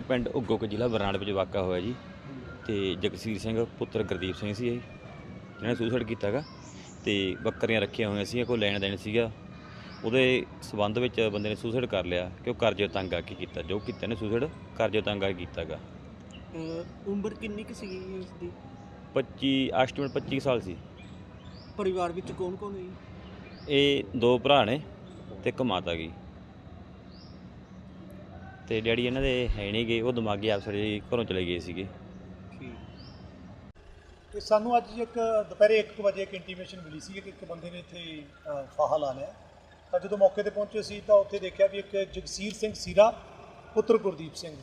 ਚੌਕ ਜ਼ਿਲ੍ਹਾ ਬਰਨਾਲਾ ਵਿੱਚ ਵਾਕਾ ਹੋਇਆ ਜੀ। ਤੇ ਜਗਸੀਰ ਸਿੰਘ ਪੁੱਤਰ ਗੁਰਦੀਪ ਸਿੰਘ ਸੀ ਇਹ ਜਿਹਨੇ ਸੁਸਾਈਡ ਕੀਤਾਗਾ। ਤੇ ਬੱਕਰੀਆਂ ਰੱਖੀਆਂ ਹੋਈਆਂ ਸੀ ਕੋਈ ਲੈਣ ਦੇਣ ਸੀਗਾ। ਉਹਦੇ ਸਬੰਧ ਵਿੱਚ ਬੰਦੇ ਨੇ ਸੁਸਾਈਡ ਕਰ ਲਿਆ ਕਿ ਉਹ ਕਰਜ਼ੇ ਤੰਗ ਆ ਕੇ ਕੀਤਾ। ਜੋ ਕੀਤਾ ਨੇ ਸੁਸਾਈਡ ਕਰਜ਼ੇ ਤੰਗ ਆ ਕੇ ਕੀਤਾਗਾ। ਉਮਰ ਕਿੰਨੀ ਕੁ ਸੀਗੀ ਉਸ ਦੀ 25 ਐਸਟੀਮੇਟ 25 ਸਾਲ ਸੀ। ਪਰਿਵਾਰ ਵਿੱਚ ਕੌਣ ਕੌਣ ਹੈ? ਇਹ ਦੋ ਭਰਾ ਨੇ ਤੇ ਇੱਕ ਮਾਤਾ ਗਈ ਤੇ ਡੈਡੀ ਇਹਨਾਂ ਦੇ ਹੈ ਨਹੀਂ ਗਏ, ਉਹ ਦਿਮਾਗੀ ਅਫਸਰ ਜੀ ਘਰੋਂ ਚਲੇ ਗਏ ਸੀਗੇ। ਠੀਕ। ਤੇ ਸਾਨੂੰ ਅੱਜ ਇੱਕ ਦੁਪਹਿਰੇ 1 ਵਜੇ ਇੱਕ ਇੰਟੀਮੇਸ਼ਨ ਮਿਲੀ ਸੀ ਕਿ ਇੱਕ ਬੰਦੇ ਨੇ ਇੱਥੇ ਫਾਹਾ ਲਾ ਲਿਆ। ਤਾਂ ਜਦੋਂ ਮੌਕੇ ਤੇ ਪਹੁੰਚੇ ਸੀ ਤਾਂ ਉੱਥੇ ਦੇਖਿਆ ਵੀ ਇੱਕ ਜਗਸੀਰ ਸਿੰਘ ਸੀਰਾ, ਪੁੱਤਰ ਗੁਰਦੀਪ ਸਿੰਘ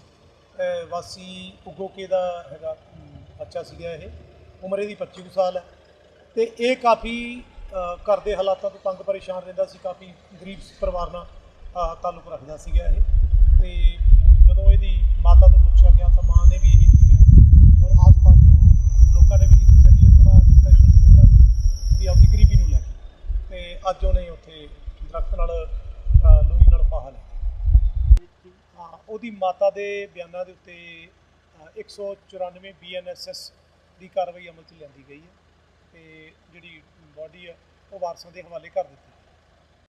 ਵਾਸੀ ਉਗੋਕੇ ਦਾ ਹੈਗਾ ਬੱਚਾ ਸੀਗਾ ਇਹ। ਉਮਰ ਇਹਦੀ 25 ਕੁ ਸਾਲ ਹੈ। ਤੇ ਇਹ ਕਾਫੀ ਘਰ ਦੇ ਹਾਲਾਤਾਂ ਤੋਂ ਤੰਗ ਪਰੇਸ਼ਾਨ ਰਹਿੰਦਾ ਸੀ, ਕਾਫੀ ਗਰੀਬ ਪਰਿਵਾਰ ਨਾਲ ਤਾਲੁਕ ਰੱਖਦਾ ਸੀਗਾ ਇਹ। ਤੇ ਜਦੋਂ ਇਹਦੀ ਮਾਤਾ ਤੋਂ ਪੁੱਛਿਆ ਗਿਆ ਤਾਂ ਮਾਂ ਨੇ ਵੀ ਇਹੀ ਦੱਸਿਆ। ਔਰ ਆਸ-ਪਾਸ ਜੋ ਲੋਕਾਂ ਨੇ ਵੀ ਇਹੀ ਦੱਸਿਆ ਵੀ ਇਹ ਥੋੜਾ ਡਿਪਰੈਸ਼ਨ 'ਚ ਰਹਿੰਦਾ ਸੀ ਵੀ ਆਪਣੀ ਗਰੀਬੀ ਨੂੰ ਲੈ ਕੇ। ਤੇ ਅੱਜ ਉਹਨੇ ਉੱਥੇ ਦਰਖਤ ਨਾਲ ਅ, ਲੋਈ ਨਾਲ ਫਾਹਾ ਲਿਆ। ਹਾਂ ਉਹਦੀ ਮਾਤਾ ਦੇ ਬਿਆਨਾਂ ਦੇ ਉੱਤੇ ਅ, 194 ਬੀਐਨਐਸਐਸ ਦੀ ਕਾਰਵਾਈ ਅਮਲ 'ਚ ਲਿਆਂਦੀ ਗਈ ਹੈ। ਤੇ ਜਿਹੜੀ ਬਾਡੀ ਹੈ ਉਹ ਵਾਰਸਾਂ ਦੇ ਹਵਾਲੇ ਕਰ ਦਿੱਤੀ।